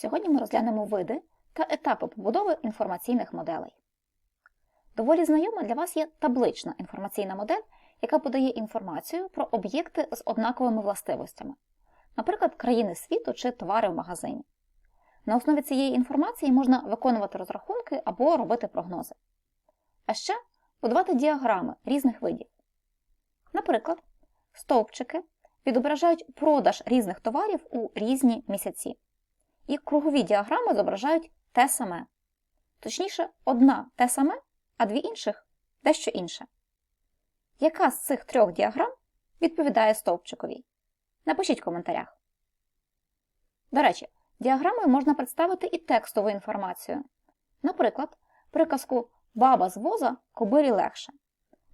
Сьогодні ми розглянемо види та етапи побудови інформаційних моделей. Доволі знайома для вас є таблична інформаційна модель, яка подає інформацію про об'єкти з однаковими властивостями, наприклад, країни світу чи товари в магазині. На основі цієї інформації можна виконувати розрахунки або робити прогнози. А ще будувати діаграми різних видів. Наприклад, стовпчики відображають продаж різних товарів у різні місяці. І кругові діаграми зображають те саме. Точніше, одна те саме, а дві інших дещо інше. Яка з цих трьох діаграм відповідає стовпчиковій? Напишіть в коментарях. До речі, діаграмою можна представити і текстову інформацію. Наприклад, приказку Баба з воза кобилі легше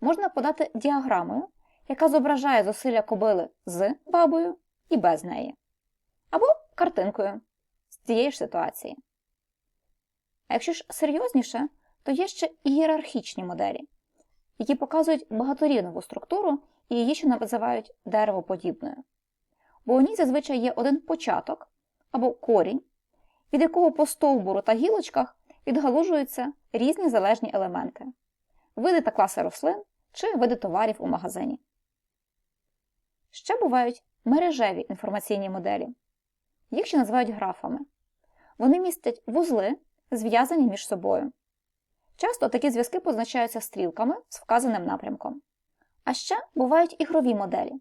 можна подати діаграмою, яка зображає зусилля кобили з бабою і без неї. Або картинкою цієї ж ситуації. А якщо ж серйозніше, то є ще ієрархічні моделі, які показують багаторівневу структуру і її ще називають деревоподібною. Бо у ній зазвичай є один початок або корінь, від якого по стовбуру та гілочках відгалужуються різні залежні елементи, види та класи рослин чи види товарів у магазині. Ще бувають мережеві інформаційні моделі. Їх ще називають графами. Вони містять вузли, зв'язані між собою. Часто такі зв'язки позначаються стрілками з вказаним напрямком. А ще бувають ігрові моделі.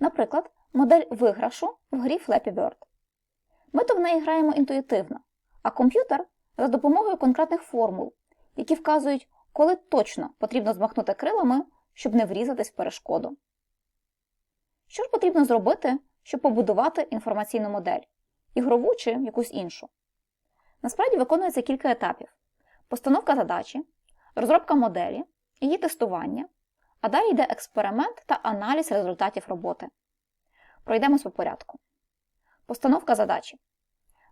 Наприклад, модель виграшу в грі Flappy Bird. Ми то в неї граємо інтуїтивно, а комп'ютер за допомогою конкретних формул, які вказують, коли точно потрібно змахнути крилами, щоб не врізатись в перешкоду. Що ж потрібно зробити, щоб побудувати інформаційну модель, ігрову чи якусь іншу? Насправді виконується кілька етапів: постановка задачі, розробка моделі, її тестування, а далі йде експеримент та аналіз результатів роботи. Пройдемось по порядку. Постановка задачі.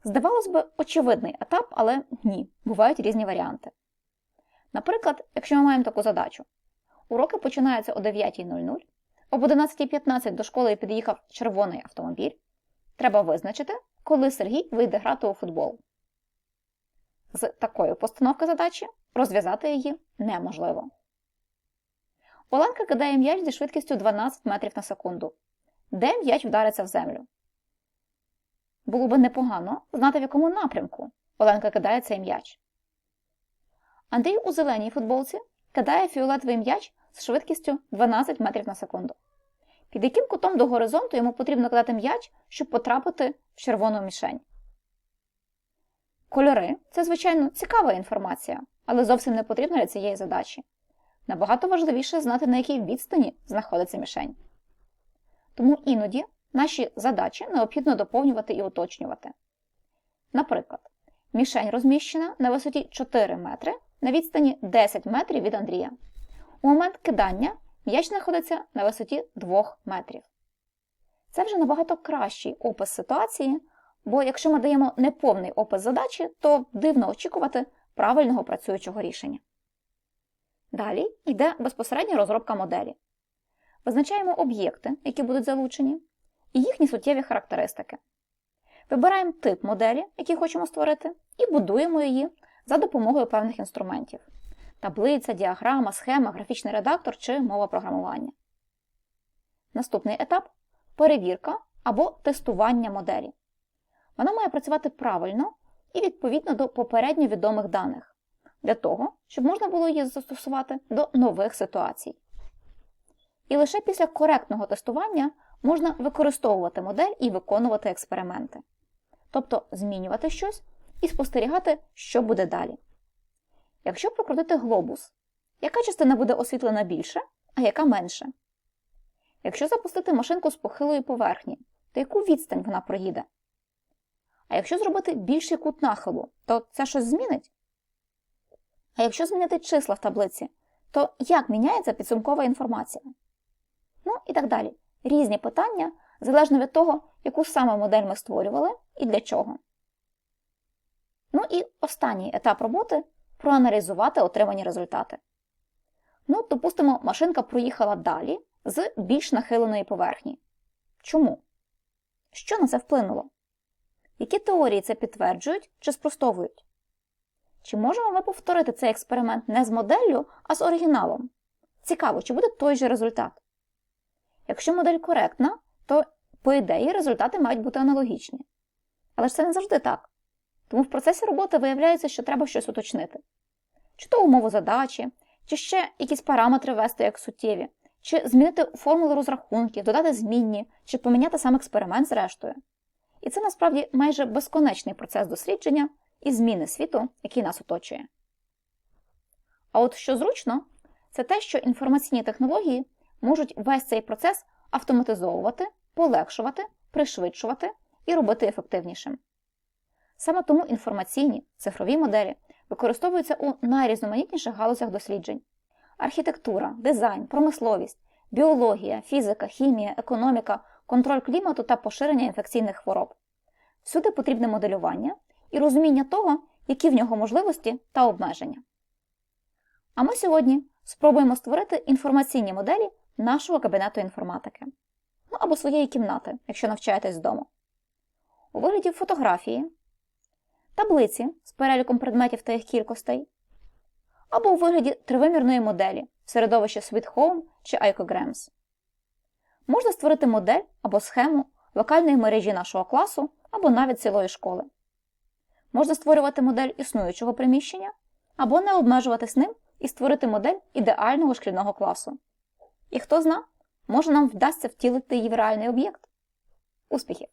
Здавалось би, очевидний етап, але ні, бувають різні варіанти. Наприклад, якщо ми маємо таку задачу, уроки починаються о 9.00, об 11.15 до школи під'їхав червоний автомобіль, треба визначити, коли Сергій вийде грати у футбол. З такої постановки задачі розв'язати її неможливо. Оленка кидає м'яч зі швидкістю 12 метрів на секунду. Де м'яч вдариться в землю? Було би непогано знати, в якому напрямку Оленка кидає цей м'яч. Андрій у зеленій футболці кидає фіолетовий м'яч з швидкістю 12 метрів на секунду. Під яким кутом до горизонту йому потрібно кидати м'яч, щоб потрапити в червону мішень. Кольори це, звичайно, цікава інформація, але зовсім не потрібна для цієї задачі. Набагато важливіше знати, на якій відстані знаходиться мішень. Тому іноді наші задачі необхідно доповнювати і уточнювати. Наприклад, мішень розміщена на висоті 4 метри на відстані 10 метрів від Андрія. У момент кидання м'яч знаходиться на висоті 2 метрів. Це вже набагато кращий опис ситуації, бо якщо ми даємо неповний опис задачі, то дивно очікувати правильного працюючого рішення. Далі йде безпосередня розробка моделі. Визначаємо об'єкти, які будуть залучені, і їхні суттєві характеристики. Вибираємо тип моделі, який хочемо створити, і будуємо її за допомогою певних інструментів таблиця, діаграма, схема, графічний редактор чи мова програмування. Наступний етап перевірка або тестування моделі. Вона має працювати правильно і відповідно до попередньо відомих даних, для того, щоб можна було її застосувати до нових ситуацій. І лише після коректного тестування можна використовувати модель і виконувати експерименти, тобто змінювати щось і спостерігати, що буде далі. Якщо прокрутити глобус, яка частина буде освітлена більше, а яка менше? Якщо запустити машинку з похилої поверхні, то яку відстань вона проїде? А якщо зробити більший кут нахилу, то це щось змінить? А якщо змінити числа в таблиці, то як міняється підсумкова інформація? Ну і так далі. Різні питання залежно від того, яку саме модель ми створювали і для чого. Ну і останній етап роботи проаналізувати отримані результати. Ну, допустимо, машинка проїхала далі з більш нахиленої поверхні. Чому? Що на це вплинуло? Які теорії це підтверджують чи спростовують? Чи можемо ми повторити цей експеримент не з моделлю, а з оригіналом? Цікаво, чи буде той же результат? Якщо модель коректна, то, по ідеї, результати мають бути аналогічні. Але ж це не завжди так. Тому в процесі роботи виявляється, що треба щось уточнити. Чи то умову задачі, чи ще якісь параметри ввести як суттєві, чи змінити формулу розрахунків, додати змінні, чи поміняти сам експеримент зрештою. І це насправді майже безконечний процес дослідження і зміни світу, який нас оточує. А от що зручно, це те, що інформаційні технології можуть весь цей процес автоматизовувати, полегшувати, пришвидшувати і робити ефективнішим. Саме тому інформаційні цифрові моделі використовуються у найрізноманітніших галузях досліджень: архітектура, дизайн, промисловість, біологія, фізика, хімія, економіка, контроль клімату та поширення інфекційних хвороб. Всюди потрібне моделювання і розуміння того, які в нього можливості та обмеження. А ми сьогодні спробуємо створити інформаційні моделі нашого кабінету інформатики ну або своєї кімнати, якщо навчаєтесь вдома. У вигляді фотографії, таблиці з переліком предметів та їх кількостей, або у вигляді тривимірної моделі в середовищі Sweet Home чи Icograms. Можна створити модель або схему локальної мережі нашого класу або навіть цілої школи. Можна створювати модель існуючого приміщення, або не обмежуватись ним і створити модель ідеального шкільного класу. І хто зна, може нам вдасться втілити її в реальний об'єкт. Успіхів!